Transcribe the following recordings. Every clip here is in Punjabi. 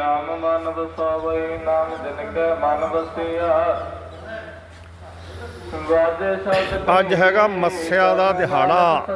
ਨਾਮ ਮਨ ਵਸਾਵੇ ਨਾਮ ਜਿਨ ਕੈ ਮਨ ਵਸਿਆ। ਅੱਜ ਹੈਗਾ ਮੱਸਿਆ ਦਾ ਦਿਹਾੜਾ।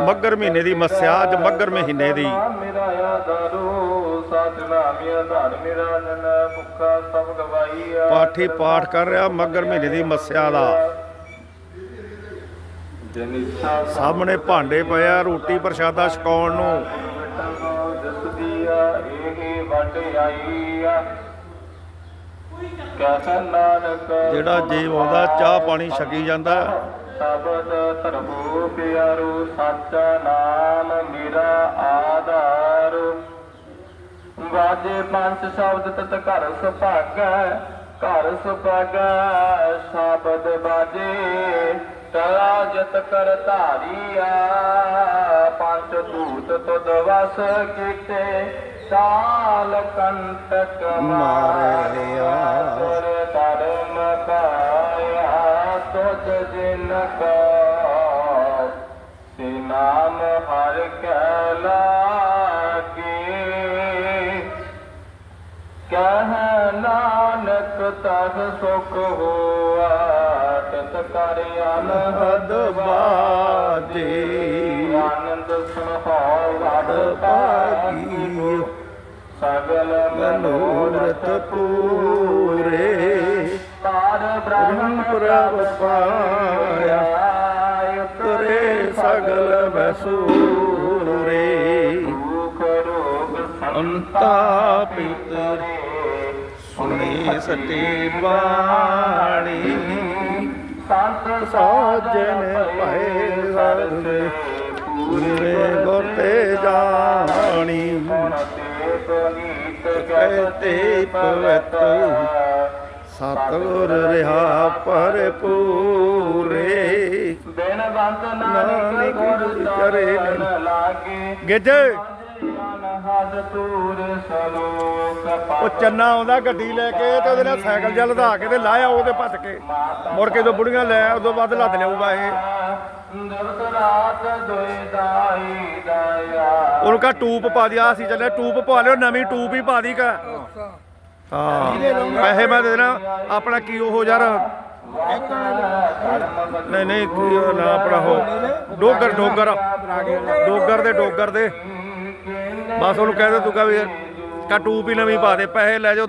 ਮੱਘਰ ਮਹੀਨੇ ਦੀ ਮੱਸਿਆ ਅੱਜ ਮੱਘਰ ਮਹੀਨੇ ਦੀ। ਮੇਰਾ ਆਦਾਰੂ ਸਤਨਾਮ ਆਧਾਰ ਮੇਰਾ ਜਨ ਭੁੱਖਾ ਸਭ ਗਵਾਈਆ ਪਾਠੀ ਪਾਠ ਕਰ ਰਿਹਾ ਮੱਘਰ ਮਹੀਨੇ ਦੀ ਮੱਸਿਆ ਦਾ। ਸਾਹਮਣੇ ਭਾਂਡੇ ਪਏ ਆ ਰੋਟੀ ਪ੍ਰਸ਼ਾਦਾ ਛਕਾਉਣ ਨੂੰ। ਜਿਹੜਾ ਜੀਵ ਆਉਂਦਾ ਚਾਹ ਪਾਣੀ ਛਕੀ ਜਾਂਦਾ। ਸ਼ਬਦ ਧਰਮੋ ਪਿਆਰੋ ਸਾਚਾ ਨਾਮ ਮੇਰਾ ਆਧਾਰ। ਵਾਜੇ ਪੰਜ ਸ਼ਬਦ ਤਤ ਘਰ ਸੁਭਾਗੈ ਘਰ ਸੁਭਾਗੈ ਸ਼ਬਦ ਬਾਜੇ। ਤਰਾ ਜਤ ਕਰ ਧਾਰੀਆ ਪੰਜ ਦੂਤ ਤੁਧ ਵਸ ਕੀਤੇ। ਸਾਲ ਕੰਟਕ ਮਾਰਿਆ। ਤੁਰ ਧਰਮ ਪਾਇਆ ਤੁਧ ਜਿਨ ਕਾ ਸੇ ਨਾਮ ਹਰ ਕੈ ਲਾਗੇ ਕਹਿ ਨਾਨਕ ਤਗ ਸੁਖ ਹੋਆ ਤਤ ਕਰ ਅਨਹਦ ਬਾਜੇ ਆਨੰਦ ਸੁਣੋ ਵਡ ਪਾਗੀ ਸਗਲ ਮਨੋਰਥ ਪੂਰੇ। ਤਾਰ ਬ੍ਰਹਮ ਪ੍ਰਭ ਪਾਇਆ ਤਰੇ ਸਗਲ ਬਸੂਰੇ ਅੰਤਾ ਪਿਤਰੇ ਸੁਣੀ ਸਤੀ ਬਾਣੀ। ਸੰਤ ਸਾਜਨ ਭਏ ਸਰਦੇ ਪੂਰੇ ਗੁਰਤੇ ਜਾਣੀ। ਕਹਤੇ ਪਵਤ। ਸਤਿਗੁਰ ਰਿਹਾ ਭਰਪੂਰੇ ਬੇਨਵੰਤ ਨਾਨਕ ਨਾਨਕ ਗੁਰ ਚਰਨ ਲਾਗੇ। ਗਿੱਜ। ਉਹ ਚੰਨਾ ਆਉਂਦਾ ਗੱਡੀ ਲੈ ਕੇ ਤੇ ਉਹਦੇ ਨਾਲ ਸਾਈਕਲ ਜਿਹਾ ਲਦਾ ਕੇ ਤੇ ਲਾਇਆ ਉਹਦੇ ਭੱਜ ਕੇ। ਮੁੜ ਕੇ ਜਦੋਂ ਬੁੜੀਆਂ ਲੈ ਉਦੋਂ ਬਾਅਦ ਲੱਦ ਲਿਆਊਗਾ ਇਹ। ਉਹਨੂੰ ਕਹ ਟੂਪ ਪਾ ਦਿਆ ਸੀ ਚੱਲੇ ਟੂਪ ਪਵਾ ਲਿਓ ਨਵੀਂ ਟੂਪ ਹੀ ਪਾ ਦੀ ਕਾ ਹਾਂ ਪੈਸੇ ਮੈਂ ਦੇ ਦੇਣਾ ਆਪਣਾ ਕੀ ਉਹ ਯਾਰ? ਨਹੀਂ ਨਹੀਂ ਕੀ ਉਹ ਨਾ ਆਪਣਾ ਉਹ। ਡੋਗਰ ਡੋਗਰ। ਡੋਗਰ ਦੇ ਡੋਗਰ ਦੇ। ਬਸ ਉਹਨੂੰ ਕਹਿ ਦੇ ਤੂੰ ਕਹ ਵੀ ਕਾ ਟੂਪ ਹੀ ਨਵੀਂ ਪਾ ਦੇ ਪੈਸੇ ਲੈ ਜਾਓ।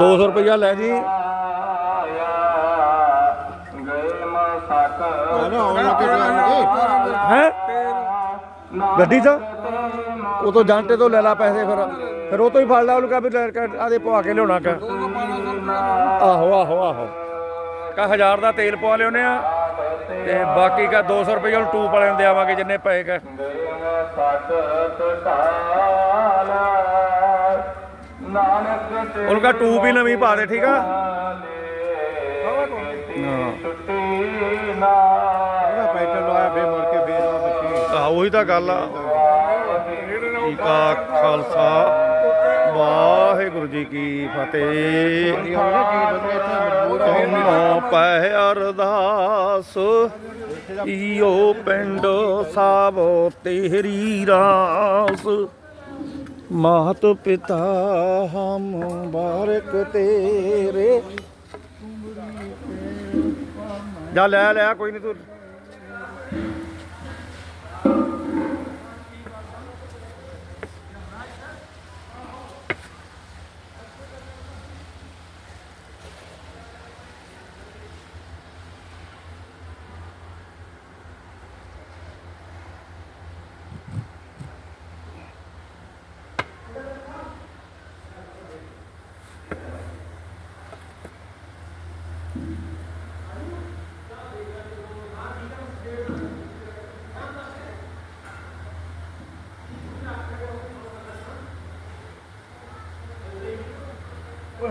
200 ਰੁਪਇਆ ਲੈ ਜੀ। ਹੈ ਗੱਡੀ 'ਚ? ਉਹ ਤੋਂ ਜਾਂਟੇ ਤੋਂ ਲੈ ਲਾ ਪੈਸੇ ਫਿਰ। ਫਿਰ ਉਹ ਤੋਂ ਹੀ ਫੜ ਲਾ ਉਹਨੂੰ ਕਹ ਵੀ ਲੈ ਕੇ ਆਦੇ ਪਵਾ ਕੇ ਲਿਆਉਣਾ ਕਾ ਆਹੋ। ਆਹੋ ਆਹੋ ਕਾ ਹਜ਼ਾਰ ਦਾ ਤੇਲ ਪਵਾ ਲਿਆਉਨੇ ਆ ਤੇ ਬਾਕੀ ਕਾ 200 ਰੁਪਏ ਉਹਨੂੰ ਟੂਪ ਵਾਲਿਆਂ ਨੂੰ ਦੇਵਾਂਗੇ ਜਿੰਨੇ ਪਏ ਕਾ ਉਹਨੂੰ ਕਹ ਟੂਪ ਹੀ ਨਵੀਂ ਪਾ ਦੇ ਠੀਕ ਆ? ਨਾ ਪੈਟਰ ਲਵਾਇਆ ਫੇਰ ਮੁੜ ਕੇ ਫੇਰ ਆ ਬੱਚੀ। ਆ ਉਹੀ ਤਾਂ ਗੱਲ ਆ। ਜੀ ਕਾ ਖਾਲਸਾ। ਵਾਹਿਗੁਰੂ ਜੀ ਕੀ ਫਤਿਹ। ਤੁਮੋ ਪੈ ਅਰਦਾਸ। ਈਓ ਪਿੰਡ ਸਾਬੋ ਤੇਰੀ ਰਾਸ। ਮਾਤ ਪਿਤਾ ਹਮ ਬਾਰਕ ਤੇਰੇ। ਜਾ ਲੈ ਲਿਆ ਕੋਈ ਨਹੀਂ ਤੂੰ।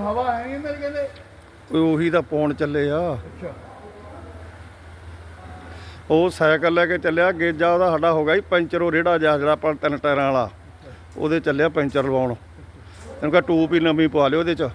ਹਵਾ ਹੈ ਨਹੀਂ ਮੇਰੇ ਕਹਿੰਦੇ ਕੋਈ ਉਹੀ ਤਾਂ ਪਾਉਣ ਚੱਲੇ ਆ। ਅੱਛਾ। ਉਹ ਸਾਈਕਲ ਲੈ ਕੇ ਚੱਲਿਆ ਗੇਜਾ ਉਹਦਾ ਸਾਡਾ ਹੋ ਗਿਆ ਜੀ ਪੈਂਚਰ ਉਹ ਰੇੜਾ ਜਿਹਾ ਜਿਹੜਾ ਆਪਾਂ ਤਿੰਨ ਟਾਇਰਾਂ ਵਾਲਾ। ਉਹਦੇ ਚੱਲਿਆ ਪੈਂਚਰ ਲਵਾਉਣ। ਇਹਨੂੰ ਕਹਾ ਟੂਪ ਹੀ ਨਵੀਂ ਪਵਾ ਲਿਓ ਉਹਦੇ ਚ।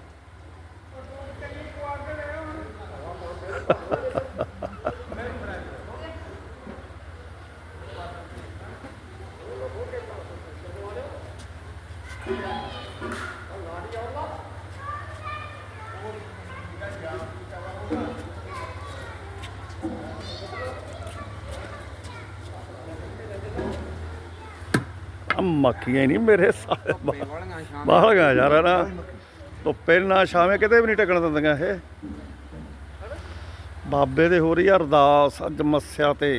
ਮੱਖੀਆਂ ਨਹੀਂ ਮੇਰੇ ਸਾਰੇ ਬਾਹਰ। ਗਾ ਯਾਰ ਨਾ ਧੁੱਪੇ ਨਾ ਛਾਵੇਂ ਕਿਤੇ ਵੀ ਨਹੀਂ ਟਿਕਣ ਦਿੰਦੀਆਂ ਇਹ। ਬਾਬੇ ਦੇ ਹੋ ਰਹੀ ਆ ਅਰਦਾਸ ਅੱਜ ਮੱਸਿਆ ਤੇ।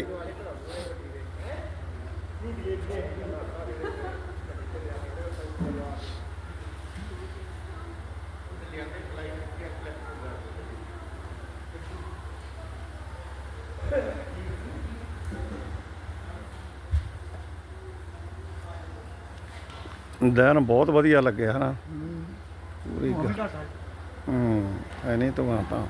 ਦਿਨ ਬਹੁਤ ਵਧੀਆ ਲੱਗਿਆ ਹਨਾ। ਪੂਰੀ ਗ- ਹੂੰ ਐ ਨਹੀਂ ਤੂੰ ਤਾਂ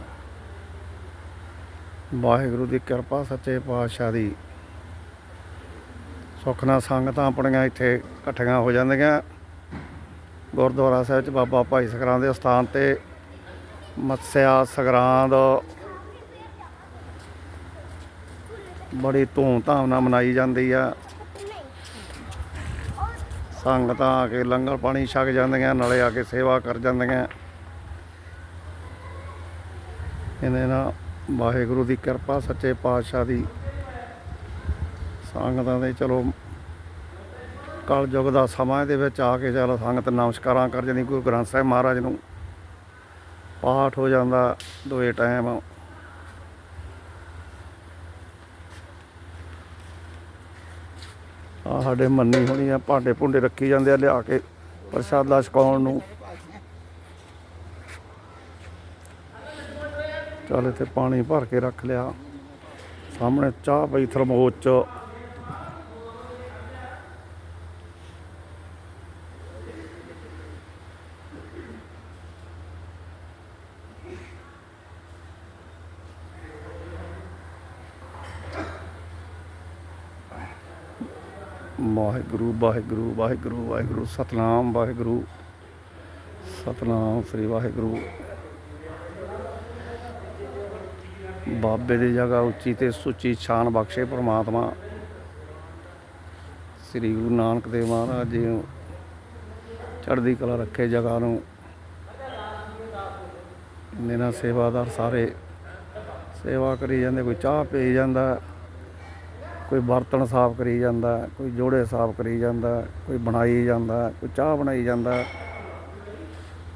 ਵਾਹਿਗੁਰੂ ਦੀ ਕਿਰਪਾ ਸੱਚੇ ਪਾਤਸ਼ਾਹ ਦੀ। ਸੁੱਖ ਨਾਲ ਸੰਗਤਾਂ ਆਪਣੀਆਂ ਇੱਥੇ ਇਕੱਠੀਆਂ ਹੋ ਜਾਂਦੀਆਂ। ਗੁਰਦੁਆਰਾ ਸਾਹਿਬ ਚ ਬਾਬਾ ਭਾਈ ਸਗਰਾਂ ਦੇ ਸਥਾਨ ਤੇ ਮੱਸਿਆ ਸੰਗਰਾਂਦ ਬੜੀ ਧੂਮ-ਧਾਮ ਨਾਲ ਮਨਾਈ ਜਾਂਦੀ ਆ। ਸੰਗਤਾਂ ਆ ਕੇ ਲੰਗਰ ਪਾਣੀ ਛਕ ਜਾਂਦੀਆਂ, ਨਾਲੇ ਆ ਕੇ ਸੇਵਾ ਕਰ ਜਾਂਦੀਆਂ। ਇਹਨੇ ਨਾਲ ਵਾਹਿਗੁਰੂ ਦੀ ਕਿਰਪਾ, ਸੱਚੇ ਪਾਤਸ਼ਾਹ ਦੀ। ਸੰਗਤਾਂ ਦੇ ਚਲੋ ਕਲ ਯੁੱਗ ਦਾ ਸਮਾਂ ਦੇ ਵਿੱਚ ਆ ਕੇ ਚਲੋ ਸੰਗਤ ਨਮਸਕਾਰਾਂ ਕਰ ਜਾਂਦੀ, ਗੁਰੂ ਗ੍ਰੰਥ ਸਾਹਿਬ ਮਹਾਰਾਜ ਨੂੰ। ਪਾਠ ਹੋ ਜਾਂਦਾ, ਦੋਏ ਟਾਈਮ ਆ ਸਾਡੇ ਮੰਨੀ ਹੋਣੀ ਆ, ਭਾਂਡੇ ਭੁੰਡੇ ਰੱਖੀ ਜਾਂਦੇ ਆ ਲਿਆ ਕੇ ਪ੍ਰਸ਼ਾਦਾ ਛਕਾਉਣ ਨੂੰ। ਚੱਲ ਇੱਥੇ ਪਾਣੀ ਭਰ ਕੇ ਰੱਖ ਲਿਆ। ਸਾਹਮਣੇ ਚਾਹ ਪਈ ਥਰਮੋਸ ਵਾਹਿਗੁਰੂ ਵਾਹਿਗੁਰੂ ਵਾਹਿਗੁਰੂ ਵਾਹਿਗੁਰੂ, ਸਤਨਾਮ ਵਾਹਿਗੁਰੂ। ਸਤਨਾਮ ਸ੍ਰੀ ਵਾਹਿਗੁਰੂ। ਬਾਬੇ ਦੀ ਜਗ੍ਹਾ ਉੱਚੀ ਤੇ ਸੁੱਚੀ ਸ਼ਾਨ ਬਖਸ਼ੇ ਪ੍ਰਮਾਤਮਾ। ਸ੍ਰੀ ਗੁਰੂ ਨਾਨਕ ਦੇਵ ਮਹਾਰਾਜ ਜੀ ਨੂੰ ਚੜ੍ਹਦੀ ਕਲਾ ਰੱਖੇ ਜਗ੍ਹਾ ਨੂੰ। ਮੇਰਾ ਸੇਵਾਦਾਰ ਸਾਰੇ ਸੇਵਾ ਕਰੀ ਜਾਂਦੇ, ਕੋਈ ਚਾਹ ਪੀ ਜਾਂਦਾ। ਕੋਈ ਬਰਤਨ ਸਾਫ਼ ਕਰੀ ਜਾਂਦਾ, ਕੋਈ ਜੋੜੇ ਸਾਫ਼ ਕਰੀ ਜਾਂਦਾ, ਕੋਈ ਬਣਾਈ ਜਾਂਦਾ, ਕੋਈ ਚਾਹ ਬਣਾਈ ਜਾਂਦਾ,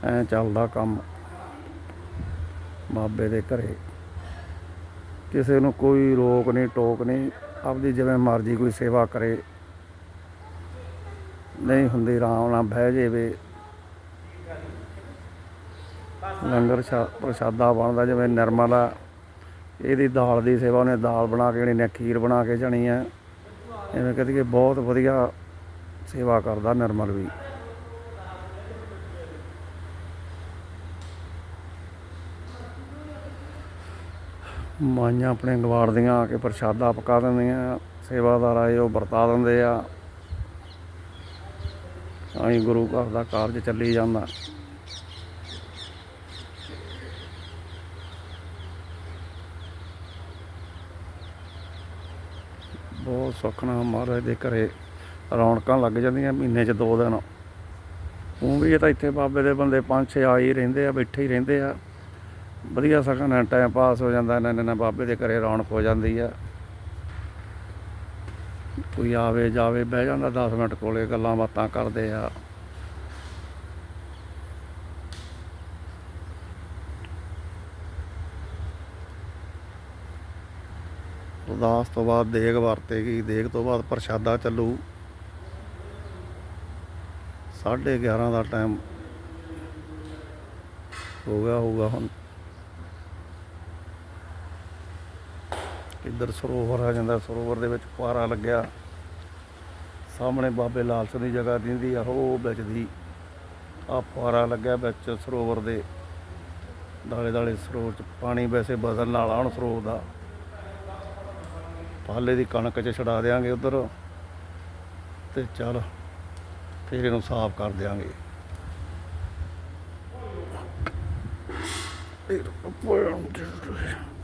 ਐ ਚੱਲਦਾ ਕੰਮ ਬਾਬੇ ਦੇ ਘਰੇ। ਕਿਸੇ ਨੂੰ ਕੋਈ ਰੋਕ ਨਹੀਂ, ਟੋਕ ਨਹੀਂ, ਆਪਦੀ ਜਿਵੇਂ ਮਰਜ਼ੀ ਕੋਈ ਸੇਵਾ ਕਰੇ। ਨਹੀਂ ਹੁੰਦੀ ਆਰਾਮ ਨਾਲ ਬਹਿ ਜਾਵੇ। ਲੰਗਰ ਛਾ- ਪ੍ਰਸ਼ਾਦਾ ਬਣਦਾ ਜਿਵੇਂ ਨਿਰਮਲਾ ਇਹਦੀ ਦਾਲ ਦੀ ਸੇਵਾ ਉਹਨੇ ਦਾਲ ਬਣਾ ਕੇ ਜਿਹੜੀ ਨੇ ਖੀਰ ਬਣਾ ਕੇ ਜਾਣੀ ਹੈ ਐਵੇਂ ਕਹਦੀ ਕਿ ਬਹੁਤ ਵਧੀਆ ਸੇਵਾ ਕਰਦਾ ਨਿਰਮਲ ਵੀ। ਮਾਈਆਂ ਆਪਣੇ ਗਵਾੜ ਦੀਆਂ ਆ ਕੇ ਪ੍ਰਸ਼ਾਦਾ ਪਕਾ ਦਿੰਦੀਆਂ, ਸੇਵਾਦਾਰ ਆਏ, ਉਹ ਵਰਤਾ ਦਿੰਦੇ ਆ। ਆਈ ਗੁਰੂ ਘਰ ਦਾ ਕਾਰਜ ਚੱਲੀ ਜਾਂਦਾ। ਬਹੁਤ ਸੁੱਖ ਨਾਲ ਮਹਾਰਾਜ ਦੇ ਘਰੇ ਰੌਣਕਾਂ ਲੱਗ ਜਾਂਦੀਆਂ ਮਹੀਨੇ 'ਚ ਦੋ ਦਿਨ। ਉਹ ਵੀ ਇਹ ਤਾਂ ਇੱਥੇ ਬਾਬੇ ਦੇ ਬੰਦੇ ਪੰਜ ਛੇ ਆ ਹੀ ਰਹਿੰਦੇ ਆ, ਬੈਠੇ ਹੀ ਰਹਿੰਦੇ ਆ। ਵਧੀਆ ਸਗਨ ਨਾਲ ਟਾਈਮ ਪਾਸ ਹੋ ਜਾਂਦਾ ਇਹਨਾਂ ਨਾਲ ਬਾਬੇ ਦੇ ਘਰੇ ਰੌਣਕ ਹੋ ਜਾਂਦੀ ਆ। ਕੋਈ ਆਵੇ ਜਾਵੇ ਬਹਿ ਜਾਂਦਾ 10 ਮਿੰਟ ਕੋਲੇ ਗੱਲਾਂ ਬਾਤਾਂ ਕਰਦੇ ਆ। ਅਰਦਾਸ ਤੋਂ ਬਾਅਦ ਦੇਗ ਵਰਤੇਗੀ ਦੇਗ ਤੋਂ ਬਾਅਦ ਪ੍ਰਸ਼ਾਦਾ ਚੱਲੂ। 11:30 ਦਾ ਟਾਈਮ ਹੋ ਗਿਆ ਹੋਊਗਾ ਹੁਣ। ਇੱਧਰ ਸਰੋਵਰ ਆ ਜਾਂਦਾ। ਸਰੋਵਰ ਦੇ ਵਿੱਚ ਫੁਆਰਾ ਲੱਗਿਆ। ਸਾਹਮਣੇ ਬਾਬੇ ਲਾਲ ਸਿੰਘ ਦੀ ਜਗ੍ਹਾ ਦਿੰਦੀ ਆ। ਉਹ ਵਿੱਚ ਦੀ ਆ ਫੁਆਰਾ ਲੱਗਿਆ ਵਿੱਚ ਸਰੋਵਰ ਦੇ। ਦਾਲੇ ਦਾਲੇ ਸਰੋਵਰ ਚ ਪਾਣੀ ਵੈਸੇ ਬਦਲਣ ਵਾਲਾ ਹੁਣ ਸਰੋਵਰ ਦਾ। ਪਾਲੇ ਦੀ ਕਣਕ ਚ ਛਡਾ ਦੇਾਂਗੇ ਉਧਰ ਤੇ ਚੱਲ ਫਿਰ ਇਹਨੂੰ ਸਾਫ਼ ਕਰ ਦਿਆਂਗੇ। ਇਹ ਮੱਖੀਆਂ